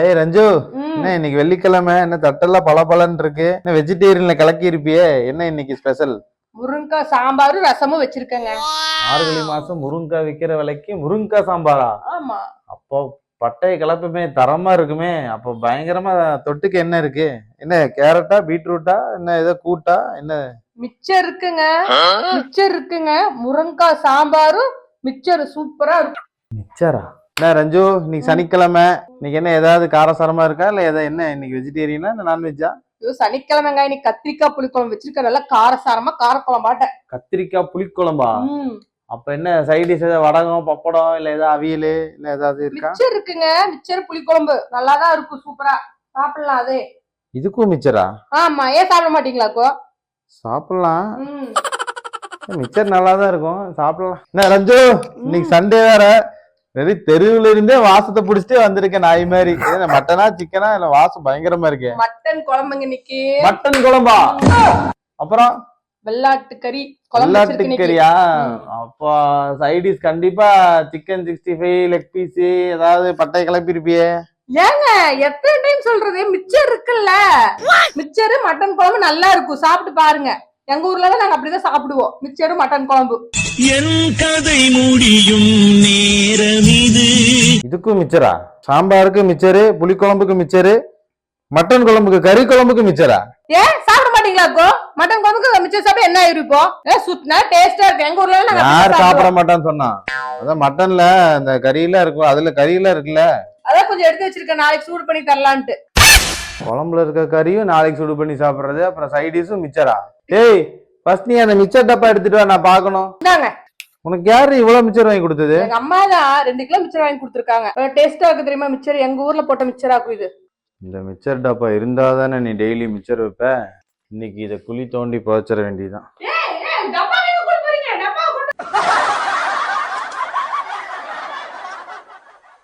ஏய் ரஞ்சு. என்ன இன்னைக்கு வெள்ளிக்கிழமை? என்ன தட்டெல்லாம் பல இருக்கு? என்ன வெஜிடேரியன்ல கலக்கி இருப்பியே? என்ன இன்னைக்கு ஸ்பெஷல்? முருங்கைக்காய் சாம்பாரும் ரசமும் வச்சிருக்கேங்க. மார்கழி மாசம் முருங்கக்காய் விக்கிற விலைக்கு முருங்கக்காய் சாம்பாரா? ஆமா. அப்போ பட்டை கலப்புமே தரமா இருக்குமே. அப்போ பயங்கரமா தொட்டுக்கு என்ன இருக்கு? என்ன கேரட்டா பீட்ரூட்டா? என்ன ஏதோ கூட்டா? என்ன? மிச்சர் இருக்குங்க. மிச்சர் இருக்குங்க. முருங்கைக்காய் சாம்பாரும் மிச்சர் சூப்பரா இருக்கும். மிச்சரா? என்ன ரஞ்சு இன்னைக்கு சனிக்கிழமை. இன்னைக்கு என்ன ஏதாவது காரசாரமா இருக்கா? இல்ல ஏதாவது என்ன இன்னைக்கு வெஜிடேரியனா இல்ல நான்வெஜ்ஜா ஐயோ சனிக்கிழமைங்க இன்னைக்கு கத்திரிக்காய் புளிக்குழம்பு வச்சிருக்க நல்லா காரசாரமா காரக்குழம்பாட்ட. கத்திரிக்காய் புளிக்குழம்பா. அப்ப என்ன சைட் டிஷ் ஏதாவது வடகம் பப்படம் இல்ல ஏதாவது அவியல் இல்ல ஏதாவது இருக்கா? மிச்சர் இருக்குங்க. மிச்சர் புளிக்குழம்பு. நல்லாதான் இருக்கும் சூப்பரா சாப்பிடலாம் அது. இதுக்கும் மிச்சரா? ஆமா. ஏன் சாப்பிட மாட்டீங்களாக்கோ சாப்பிடலாம். மிச்சர் நல்லா தான் இருக்கும். சாப்பிடலாம். என்ன ரஞ்சு இன்னைக்கு சண்டே வெறி. தெருவுல இருந்தே வாசத்தை புடிச்சிட்டே வந்திருக்கேன் நாய் மாதிரி. மட்டனா சிக்கனா இல்ல வாசம் பயங்கரமா இருக்கு. மட்டன் குழம்புங்க இன்னைக்கு மட்டன் குழம்பா? அப்புறம்? வெள்ளாட்டு கறி வெள்ளாட்டு. கறியா. அப்போ சைடிஸ் கண்டிப்பா chicken sixty five leg piece ஏதாவது பட்டை கிளப்பி இருப்பியே ஏங்க எத்தனை டைம் சொல்றது? மிச்சர் இருக்குல்ல. மிச்சரு மட்டன் குழம்பு நல்லா இருக்கும். சாப்பிட்டு பாருங்க. எங்க ஊர்ல எல்லாம் நாங்க அப்படிதான் சாப்பிடுவோம். மிச்சரு மட்டன் குழம்பு. என் கதை முடியும் நேரம் இது இதுக்கும் மிச்சரா? சாம்பாருக்கு மிச்சரு புளிக்குழம்புக்கு மிச்சரு மட்டன் குழம்புக்கு கறி குழம்புக்கு மிச்சரா? ஏன் சாப்பிட மாட்டீங்களாக்கோ மட்டன் குழம்புக்கு மிச்சர் சாப்பிட என்ன ஆயிருப்போம் ஏ சுத்தினா டேஸ்டா இருக்கு? எங்க ஊர்ல எல்லாம் யார் சாப்பிட. மாட்டான்னு சொன்னா? அதான் மட்டன்ல அந்த கறியெல்லாம் இருக்கும் அதுல கறியெல்லாம் இருக்குல்ல? அதான் கொஞ்சம் எடுத்து வச்சிருக்கேன் நாளைக்கு சூடு பண்ணி தரலான்ட்டு. குழம்புல இருக்க கறியும் நாளைக்கு சுடு பண்ணி சாப்பிடுறது அப்புறம் சைடிஸும் மிச்சரா? டேய் ஃபர்ஸ்ட் நீ அந்த மிச்சர் டப்பா எடுத்துட்டு வா நான் பார்க்கணும். இந்தாங்க. உனக்கு யாரு இவ்வளவு மிச்சர் வாங்கி கொடுத்தது? எங்க அம்மா தான் ரெண்டு கிலோ மிச்சர் வாங்கி கொடுத்துருக்காங்க. டேஸ்டா இருக்கு தெரியுமா மிச்சர்? எங்க ஊர்ல போட்ட மிச்சராக்கும் இது. இந்த மிச்சர் டப்பா இருந்தா தானே நீ டெய்லி மிச்சர் வைப்ப? இன்னைக்கு இதை குழி தோண்டி புதைச்சிட வேண்டியதுதான்.